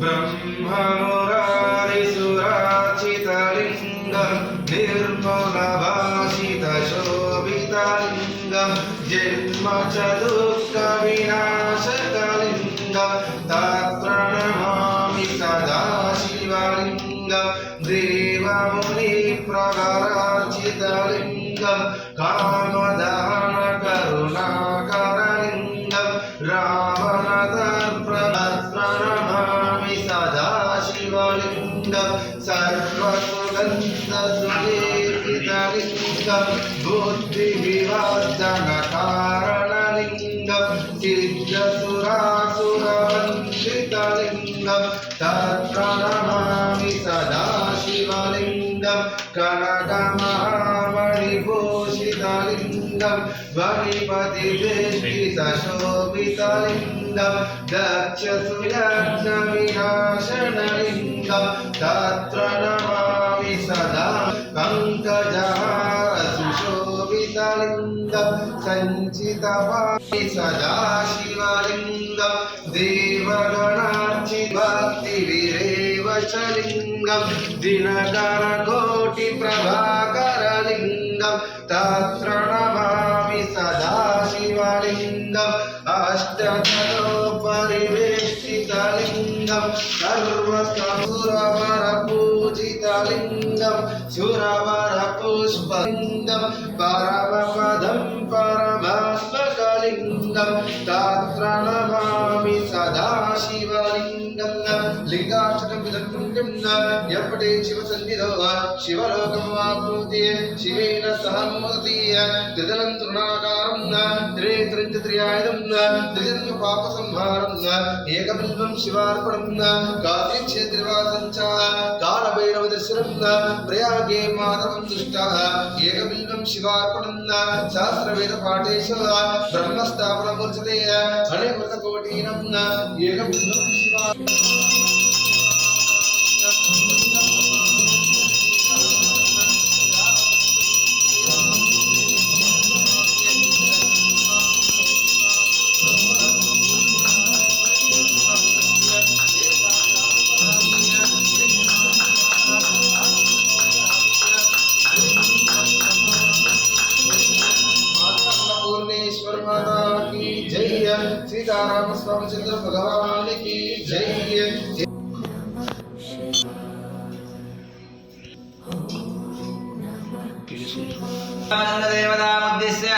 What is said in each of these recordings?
ब्रह्ममुरारिसुराचितलिङ्गं निर्मलभाषितशोभितलिङ्गं जन्म च दुःखविनाशकलिङ्गं तत्प्रणमामि सदा शिवलिङ्गं देवमुनिप्रवरार्चितलिङ्गं कामदानकरुणाकरलिङ्गं वणिपतिवेष्टितशोभितलिङ्गं दक्षसुयज्ञविनाशनलिङ्गं तत्र नमामि सदा पङ्कजहारसुशोभितलिङ्गं सञ्चितपामि सदा शिवलिङ्गं देवगणार्चिभक्तिविरेव च लिङ्गं दिनकरकोटिप्रभाकरलिङ्गं तत्र नमामि अष्टदलोपरिवेष्टितलिङ्गं सर्वसुरवरपूजितलिङ्गं सुरवरपुष्पलिङ्गं परमपदं परमात्मकलिङ्गं तत्र नमामि కుంటుండ ఎప్పటి శివ సంధిలో శివలోకమాప్నోతి శివేన సహమోదీయ త్రిదలం తృణాకారం త్రిత్రించత్రియాయుధం త్రిజన్మ పాప సంహారం ఏకబింబం శివార్పణం గాత్రి క్షేత్రివాసం చ కాలభైరవ దర్శనం ప్రయాగే మాధవం దృష్ట ఏకబింబం శివార్పణం సహస్రవేద పాఠేశ బ్రహ్మస్థాపన మూర్చతే హరిమృత కోటీనం ఏకబింబం శివా देवतामुद्दिश्य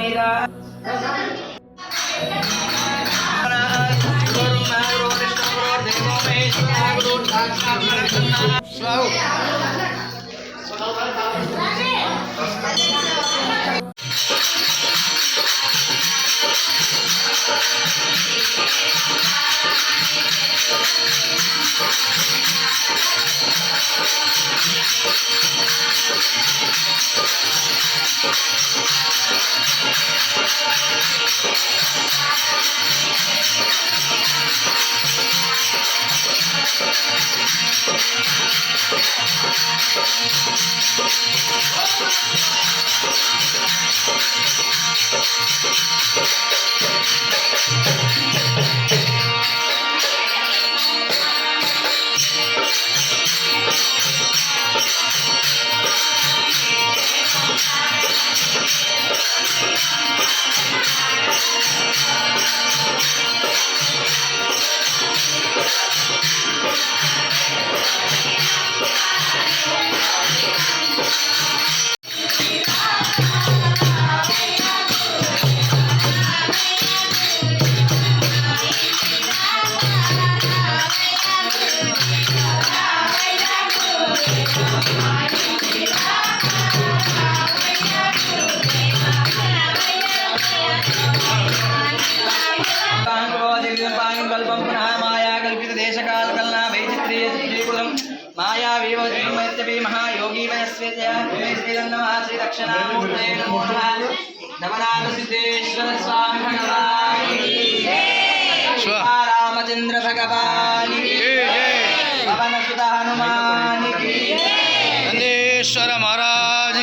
মেরা Slow. జయ శ్రీ శ్రీరంగమ శ్రీ దక్షిణామూర్తయ నమో నమః నమనాథ రామచంద్ర భగవాన్ పవన సుత హనుమాన్ నందేశ్వర మహారాజ్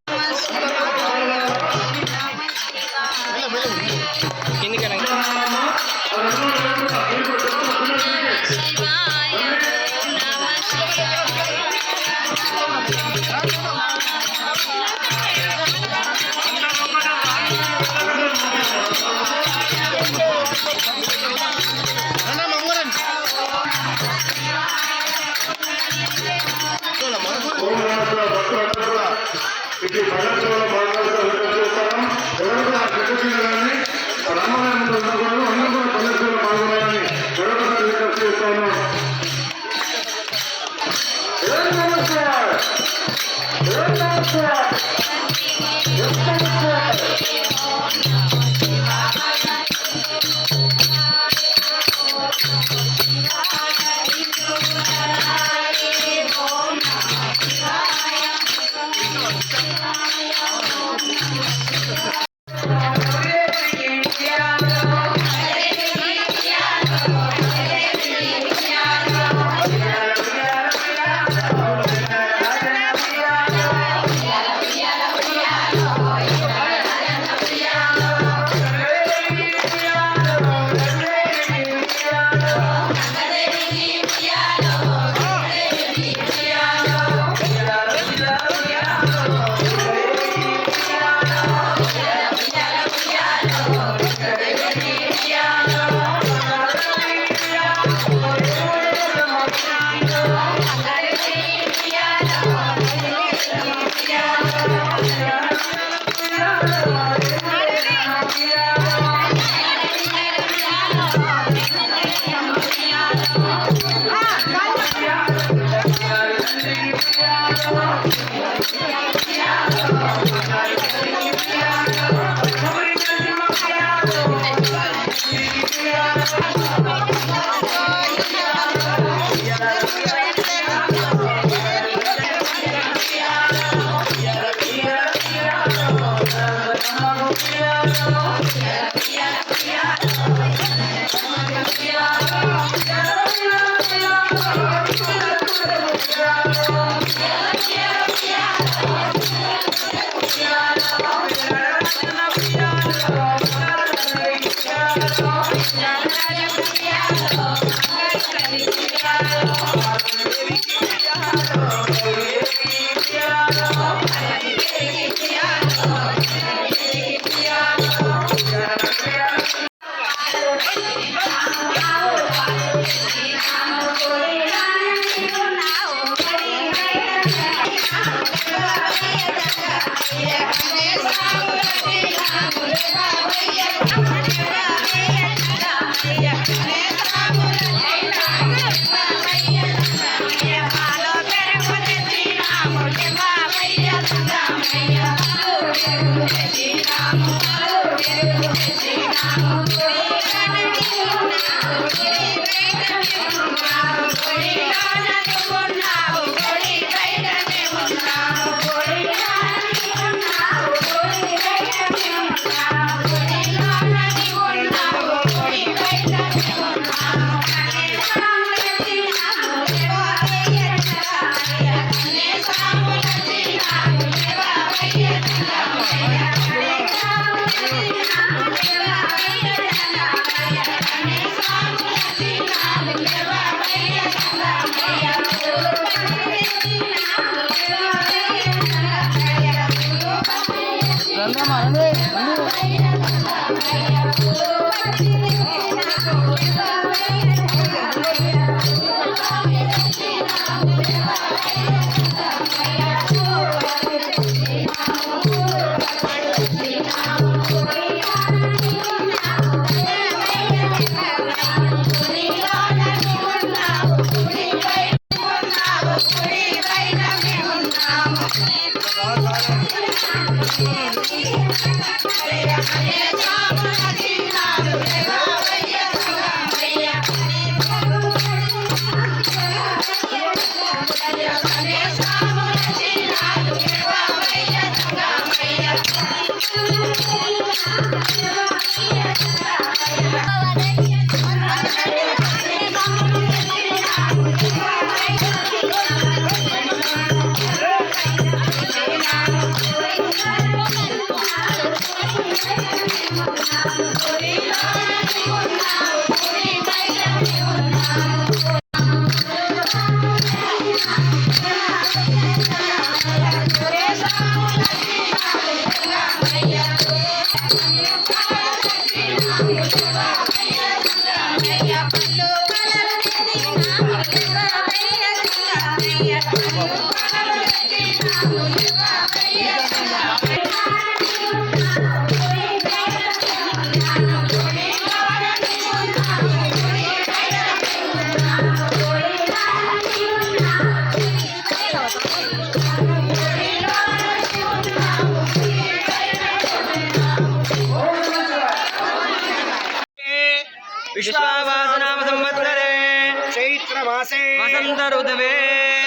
ಶ್ರೀಮದೈಂದರುದವೇ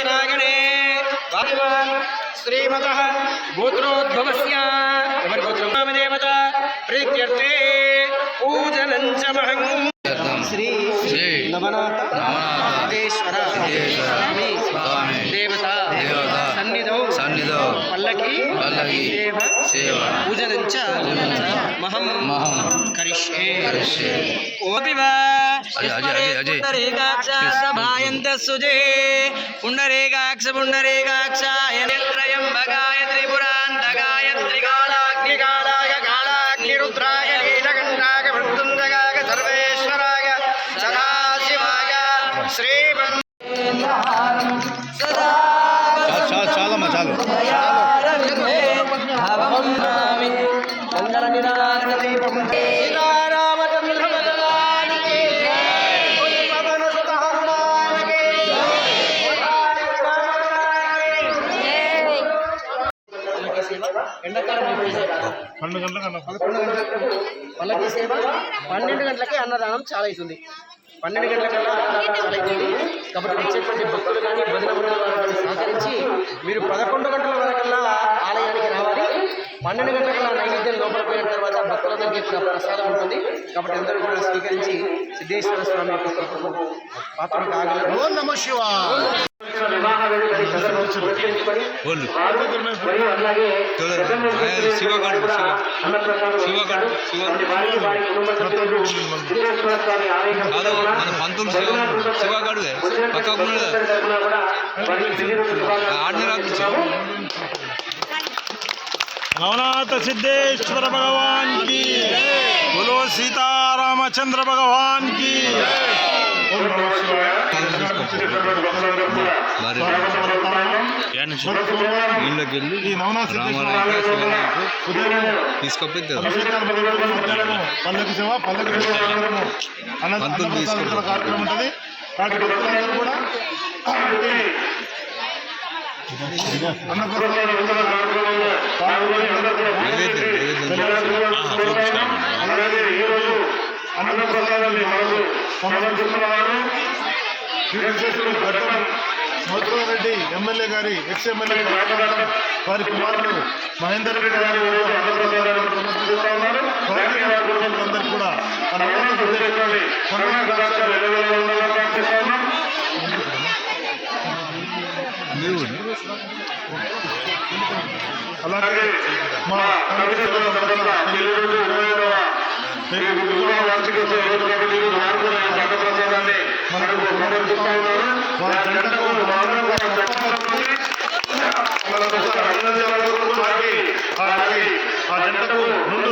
ರಾಗಣೇ ಶ್ರೀಮತಃ ಗೋತ್ರೋದ್ಭವಸ್ಯ ಗೋತ್ರದೇವತ ಪ್ರೀತ್ಯರ್ಥೇ पूजनञ्च महङ् श्री नवनाथ नवनाथ देवता పల్లకి సేవ పూజనం చ మహం మహం కరిష్యే కరిష్యే. ఓపి వా అజయ్, అజయ్, అజయ్, అజయ్. పుండరీకాక్ష సభాయంత సుజే పుండరీకాక్ష పుండరీకాక్షాయ నిత్రయంబకాయ త్రిపురాంతకాయ త్రికాలాగ్నికాలాయ కాలాగ్నిరుద్రాయ నీలకంఠాయ మృత్యుంజయాయ సర్వేశ్వరాయ సదాశివాయ శ్రీమన్ పదకొండు గంటలకు పల్లకి సేవ పన్నెండు గంటలకి అన్నదానం చాలా అవుతుంది. పన్నెండు గంటలకల్లా అన్నదానం చాలా అవుతుంది. కాబట్టి వచ్చేటువంటి భక్తులు కానీ భజన వారు సహకరించి మీరు పదకొండు గంటల వరకల్లా ఆలయానికి రావాలి. పన్నెండు గంటలకల్లా నైవేద్యం లోపల పోయిన తర్వాత భక్తులందరికీ కూడా ప్రసాదం ఉంటుంది. కాబట్టి అందరూ కూడా స్వీకరించి సిద్ధేశ్వర స్వామి యొక్క పాత్ర కాగలరు. ఓం నమ శివ మరియు అలాగే శివగాడు శివగాడు నవనాథ సిద్ధేశ్వర భగవాన్కి. బోలో సీతారామచంద్ర భగవాన్కి. ఓం వెళ్ళి ఈ తీసుకొప్పిద్దాం అభిషేకాలు పల్లకి సేవ పల్లకి కార్యక్రమం ఉంటుంది కాబట్టి భక్తులందరూ కూడా అలాగే ఈరోజు అన్నప్రసాదాన్ని మనకు సమర్పిస్తున్నారు శ్రీకృష్ణుడు ఘట్టం మధుర రెడ్డి ఎమ్మెల్యే గారి ఎక్స్ ఎమ్మెల్యే వారి కుమారుడు మహేందర్ రెడ్డి గారు వారి కుటుంబాలందరికీ కూడా. అలాగే మా మీకు గురుకుల వార్షిక రోజు కాబట్టి ఈరోజు వారు కూడా ఈ సభ ప్రసాదాన్ని మనకు సమర్పిస్తా ఉన్నారు ఆ జంటకు ముందు